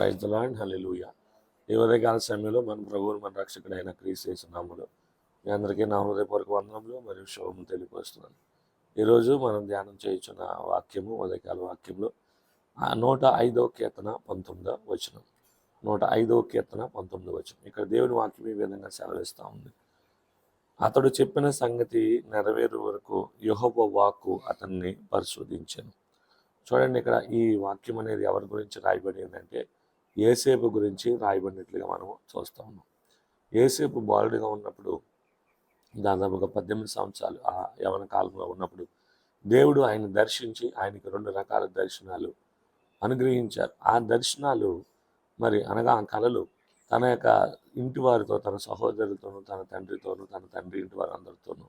Praise land hallelujah ఈ ఉదయకాల సమయంలో మన ప్రభువులు మన రక్షకుడైన క్రీస్తు చేస్తున్నాములు మీ అందరికీ నా హృదయపూర్వక వందనములు మరియు శుభము తెలియపరుస్తున్నాను. ఈరోజు మనం ధ్యానం చేయించిన వాక్యము ఉదయకాల వాక్యంలో నూట ఐదో కీర్తన పంతొమ్మిదో వచనం. నూట ఐదో కీర్తన పంతొమ్మిదో వచనం. ఇక్కడ దేవుని వాక్యం ఈ విధంగా సెలవిస్తూ ఉంది. అతడు చెప్పిన సంగతి నెరవేరు వరకు యెహోవా వాక్కు అతన్ని పరిశోధించాను. చూడండి ఇక్కడ ఈ వాక్యం అనేది ఎవరి గురించి రాయబడిందంటే అంటే ఏసేపు గురించి రాయబడినట్లుగా మనము చూస్తా ఉన్నాం. ఏసేపు బాలుడిగా ఉన్నప్పుడు దాదాపుగా పద్దెనిమిది సంవత్సరాలు ఆ యవన కాలంలో ఉన్నప్పుడు దేవుడు ఆయన దర్శించి ఆయనకి రెండు రకాల దర్శనాలు అనుగ్రహించారు. ఆ దర్శనాలు మరి అనగా ఆ కళలు తన యొక్క ఇంటి వారితో తన సహోదరులతోనూ తన తండ్రితోనూ తన తండ్రి ఇంటి వారు అందరితోనూ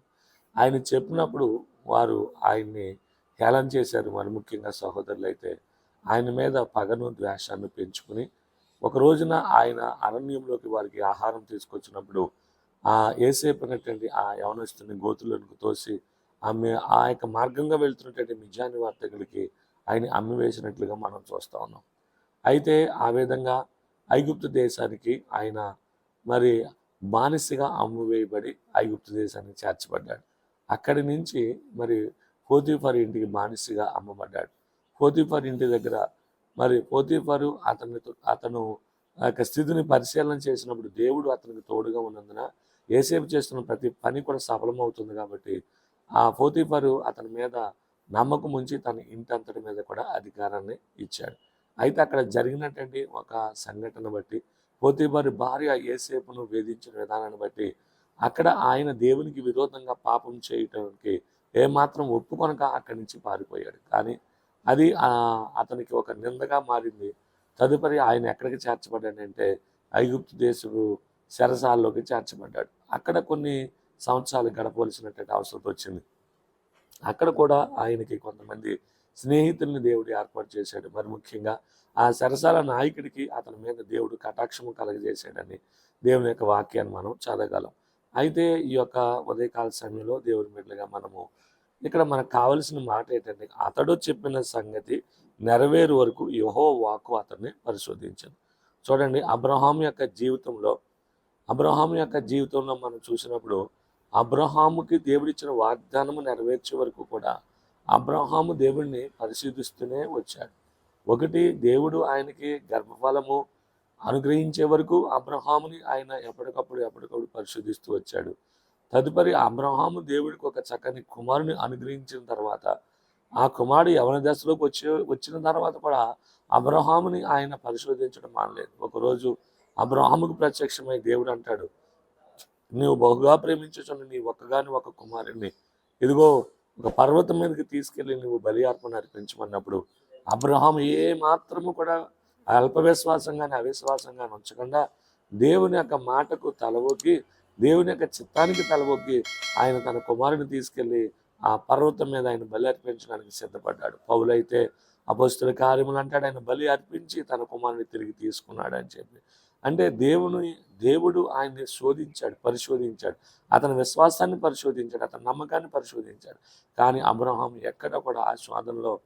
ఆయన చెప్పినప్పుడు వారు ఆయన్ని హేళన చేశారు. మరి ముఖ్యంగా సహోదరులు అయితే ఆయన మీద పగను ద్వేషాన్ని పెంచుకుని ఒక రోజున ఆయన అరణ్యంలోకి వారికి ఆహారం తీసుకొచ్చినప్పుడు ఆ ఏసేపినటువంటి ఆ యవనస్తుని గోతులను తోసి ఆమె ఆ యొక్క మార్గంగా వెళ్తున్నటువంటి మిజాని వర్తకులకి ఆయన అమ్మివేసినట్లుగా మనం చూస్తూ ఉన్నాం. అయితే ఆ విధంగా ఐగుప్తు దేశానికి ఆయన మరి బానిసగా అమ్మువేయబడి ఐగుప్తు దేశానికి చేర్చబడ్డాడు. అక్కడి నుంచి మరి పోతీఫర్ ఇంటికి బానిసగా అమ్మబడ్డాడు. పోతీఫర్ ఇంటి దగ్గర. మరి పోతీఫరు అతని అతను ఆ యొక్క స్థితిని పరిశీలన చేసినప్పుడు దేవుడు అతనికి తోడుగా ఉన్నందున ఏసేపు చేస్తున్న ప్రతి పని కూడా సఫలమవుతుంది కాబట్టి ఆ పోతీఫరు అతని మీద నమ్మకం ఉంచి తన ఇంటంతటి మీద కూడా అధికారాన్ని ఇచ్చాడు. అయితే అక్కడ జరిగినటువంటి ఒక సంఘటన బట్టి పోతీఫరు భార్య ఏసేపును వేధించిన విధానాన్ని బట్టి అక్కడ ఆయన దేవునికి విరోధంగా పాపం చేయటానికి ఏమాత్రం ఒప్పుకొనక అక్కడి నుంచి పారిపోయాడు. కానీ అది అతనికి ఒక నిందగా మారింది. తదుపరి ఆయన ఎక్కడికి చేర్చబడ్డాడంటే ఐగుప్తు దేశపు చెరసాల్లోకి చేర్చబడ్డాడు. అక్కడ కొన్ని సంవత్సరాలు గడపవలసినటువంటి అవసరం వచ్చింది. అక్కడ కూడా ఆయనకి కొంతమంది స్నేహితుల్ని దేవుడు ఏర్పాటు చేశాడు. మరి ముఖ్యంగా ఆ సరసాల నాయకుడికి అతని మీద దేవుడు కటాక్షము కలగజేశాడని దేవుని యొక్క వాక్యాన్ని మనం చదవగలం. అయితే ఈ యొక్క ఉదయకాల సమయంలో దేవుడి బిడ్డలుగా మనము ఇక్కడ మనకు కావలసిన మాట ఏంటంటే అతడు చెప్పిన సంగతి నెరవేరు వరకు యహో వాకు అతన్ని పరిశోధించాను. చూడండి అబ్రహాం యొక్క జీవితంలో అబ్రహాం యొక్క జీవితంలో మనం చూసినప్పుడు అబ్రహాముకి దేవుడిచ్చిన వాగ్దానము నెరవేర్చే వరకు కూడా అబ్రహాము దేవుడిని పరిశీలిస్తూనే వచ్చాడు. ఒకటి దేవుడు ఆయనకి గర్భఫలము అనుగ్రహించే వరకు అబ్రహాముని ఆయన ఎప్పటికప్పుడు ఎప్పటికప్పుడు పరిశోధిస్తూ వచ్చాడు. తదుపరి అబ్రహాము దేవుడికి ఒక చక్కని కుమారుని అనుగ్రహించిన తర్వాత ఆ కుమారుడు యవన దశలోకి వచ్చి వచ్చిన తర్వాత కూడా అబ్రహాముని ఆయన పరిశోధించడం మానలేదు. ఒకరోజు అబ్రహాముకు ప్రత్యక్షమై దేవుడు అంటాడు నీవు బహుగా ప్రేమించుచున్న నీ ఒక్కగాని ఒక కుమారుని ఇదిగో ఒక పర్వతం మీదకి తీసుకెళ్ళి నువ్వు బలి అర్పణ అర్పించమన్నప్పుడు అబ్రహాం ఏ మాత్రము కూడా అల్ప విశ్వాసంగానే అవిశ్వాసంగానే ఉంచకుండా దేవుని యొక్క మాటకు తలవొగ్గి దేవుని యొక్క చిత్తానికి తలవొగ్గి ఆయన తన కుమారుని తీసుకెళ్ళి ఆ పర్వతం మీద ఆయన బలి అర్పించడానికి సిద్ధపడ్డాడు. పౌలైతే అపస్తుల కార్యములు అంటాడు ఆయన బలి అర్పించి తన కుమారుని తిరిగి తీసుకున్నాడు అని చెప్పి. అంటే దేవుని దేవుడు ఆయన్ని శోధించాడు పరిశోధించాడు. అతని విశ్వాసాన్ని పరిశోధించాడు అతని నమ్మకాన్ని పరిశోధించాడు. కానీ అబ్రహాం ఎక్కడ కూడా ఆ స్వాదంలో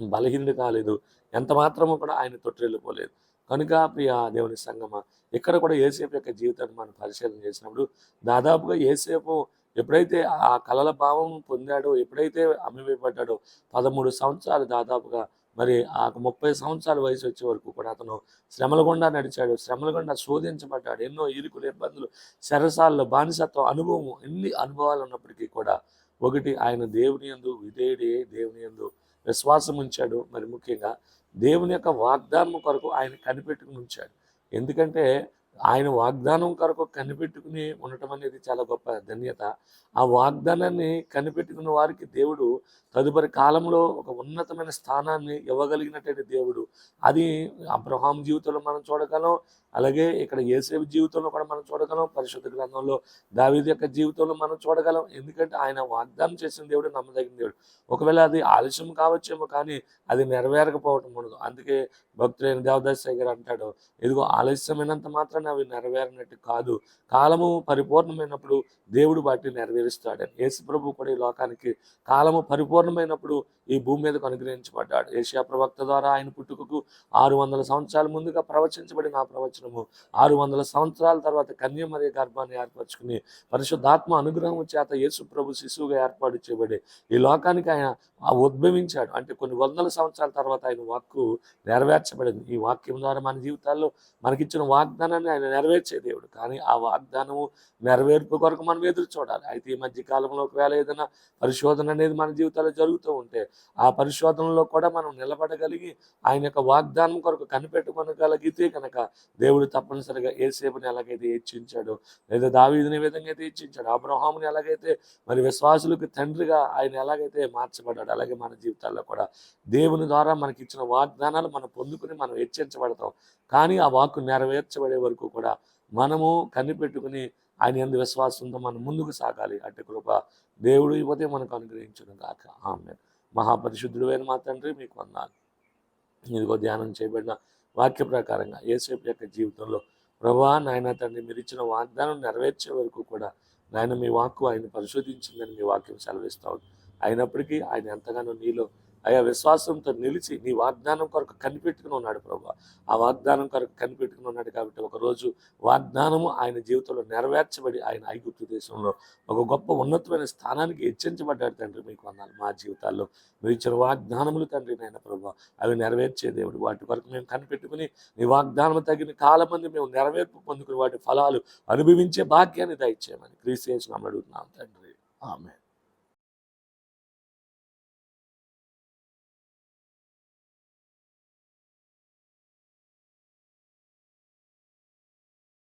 బలహీనుడు కాలేదు. ఎంత మాత్రము కూడా ఆయన తొట్టిల్లిపోలేదు కనుక ప్రియ దేవుని సంగమ ఇక్కడ కూడా ఏసేపు యొక్క జీవితాన్ని మనం పరిశీలన చేసినప్పుడు దాదాపుగా ఏసేపు ఎప్పుడైతే ఆ కలల భావం పొందాడో ఎప్పుడైతే అమ్మివేయబడ్డాడో పదమూడు సంవత్సరాలు దాదాపుగా మరి ఆ ముప్పై సంవత్సరాల వయసు వచ్చే వరకు కూడా అతను శ్రమల గుండా నడిచాడు. శ్రమల గుండా శోధించబడ్డాడు. ఎన్నో ఇరుకులు ఇబ్బందులు శరసాల్లో బానిసత్వం అనుభవం ఎన్ని అనుభవాలు ఉన్నప్పటికీ కూడా ఒకటి ఆయన దేవుని యందు విధేయుడే దేవుని యందు విశ్వాసం ఉంచాడు. మరి ముఖ్యంగా దేవుని యొక్క వాగ్దానం కొరకు ఆయన కనిపెట్టుకుని ఉంచాడు. ఎందుకంటే ఆయన వాగ్దానం కొరకు కనిపెట్టుకుని ఉండటం అనేది చాలా గొప్ప ధన్యత. ఆ వాగ్దానాన్ని కనిపెట్టుకున్న వారికి దేవుడు తదుపరి కాలంలో ఒక ఉన్నతమైన స్థానాన్ని ఇవ్వగలిగినటువంటి దేవుడు. అది అబ్రహాం జీవితంలో మనం చూడగలం అలాగే ఇక్కడ ఏసేపు జీవితంలో కూడా మనం చూడగలం పరిశుద్ధ గ్రంథంలో దావీదు యొక్క జీవితంలో మనం చూడగలం. ఎందుకంటే ఆయన వాగ్దానం చేసిన దేవుడు నమ్మదగిన దేవుడు. ఒకవేళ అది ఆలస్యం కావచ్చేమో కానీ అది నెరవేరకపోవటం ఉండదు. అందుకే భక్తులైన దేవదాస్ గారు అంటాడు ఇదిగో ఆలస్యమైనంత మాత్రాన అవి నెరవేరినట్టు కాదు. కాలము పరిపూర్ణమైనప్పుడు దేవుడు వాటిని నెరవేరుస్తాడని యేసు ప్రభు కూడా ఈ లోకానికి కాలము పరిపూర్ణమైనప్పుడు ఈ భూమి మీదకు అనుగ్రహించబడ్డాడు. ఏషియా ప్రవక్త ద్వారా ఆయన పుట్టుకకు ఆరు వందల సంవత్సరాల ముందుగా ప్రవచించబడిన ఆ ప్రవచనము ఆరు వందల సంవత్సరాల తర్వాత కన్యమర్య గర్భాన్ని ఏర్పరచుకుని పరిశుద్ధాత్మ అనుగ్రహం చేత యేసు ప్రభు శిశువుగా ఏర్పాటు చేయబడి ఈ లోకానికి ఆయన ఉద్భవించాడు. అంటే కొన్ని వందల సంవత్సరాల తర్వాత ఆయన వాక్కు నెరవేర్చబడింది. ఈ వాక్యం ద్వారా మన జీవితాల్లో మనకిచ్చిన వాగ్దానాన్ని ఆయన నెరవేర్చే దేవుడు కానీ ఆ వాగ్దానము నెరవేర్పు కొరకు మనం ఎదురు చూడాలి. అయితే ఈ మధ్య కాలంలో ఒకవేళ ఏదైనా పరిశోధన అనేది మన జీవితాల్లో జరుగుతూ ఉంటే ఆ పరిశోధనలో కూడా మనం నిలబడగలిగి ఆయన యొక్క వాగ్దానం కొరకు కనిపెట్టుకొనగలిగితే కనుక దేవుడు తప్పనిసరిగా ఏసేపుని ఎలాగైతే హెచ్చించాడో లేదా దావీదిని విధంగా అయితే హెచ్చించాడు అబ్రహాముని ఎలాగైతే మరి విశ్వాసులకు తండ్రిగా ఆయన ఎలాగైతే మార్చబడ్డాడు అలాగే మన జీవితాల్లో కూడా దేవుని ద్వారా మనకి ఇచ్చిన వాగ్దానాలు మనం పొందుకుని మనం హెచ్చించబడతాం. కానీ ఆ వాక్కు నెరవేర్చబడే వరకు కూడా మనము కనిపెట్టుకుని ఆయన ఎందు విశ్వాసంతో మనం ముందుకు సాగాలి. అటు కృప దేవుడు ఇవ్వతే మనకు అనుగ్రహించడం కాక ఆమె మహాపరిశుద్ధుడు అయిన మా తండ్రి మీకు వందాలు. ఇదిగో ధ్యానం చేయబడిన వాక్య ప్రకారంగా ఏసేపు యొక్క జీవితంలో ప్రభా నాయన తండ్రి మీరు ఇచ్చిన వాగ్దానం నెరవేర్చే వరకు కూడా నాయన మీ వాక్కు ఆయన పరిశోధించిందని మీ వాక్యం సెలవిస్తా ఉంది అయినప్పటికీ ఆయన ఎంతగానో నీలో అయా విశ్వాసంతో నిలిచి నీ వాగ్దానం కొరకు కనిపెట్టుకుని ఉన్నాడు ప్రభు. ఆ వాగ్దానం కొరకు కనిపెట్టుకుని ఉన్నాడు కాబట్టి ఒకరోజు వాగ్దానము ఆయన జీవితంలో నెరవేర్చబడి ఆయన ఐగుప్తు దేశంలో ఒక గొప్ప ఉన్నతమైన స్థానానికి హెచ్చరించబడ్డాడు తండ్రి. మీకు అన్నాను మా జీవితాల్లో మీరు ఇచ్చిన వాగ్దానములు తండ్రి నాయన ప్రభు. అవి నెరవేర్చే దేవుడు. వాటి కొరకు మేము కనిపెట్టుకుని నీ వాగ్దానం తగిన కాలమంది మేము నెరవేర్పు పొందుకుని వాటి ఫలాలు అనుభవించే భాగ్యాన్ని దయచేయమని క్రీస్తు చేసిన అడుగుతున్నాం తండ్రి. ఆమె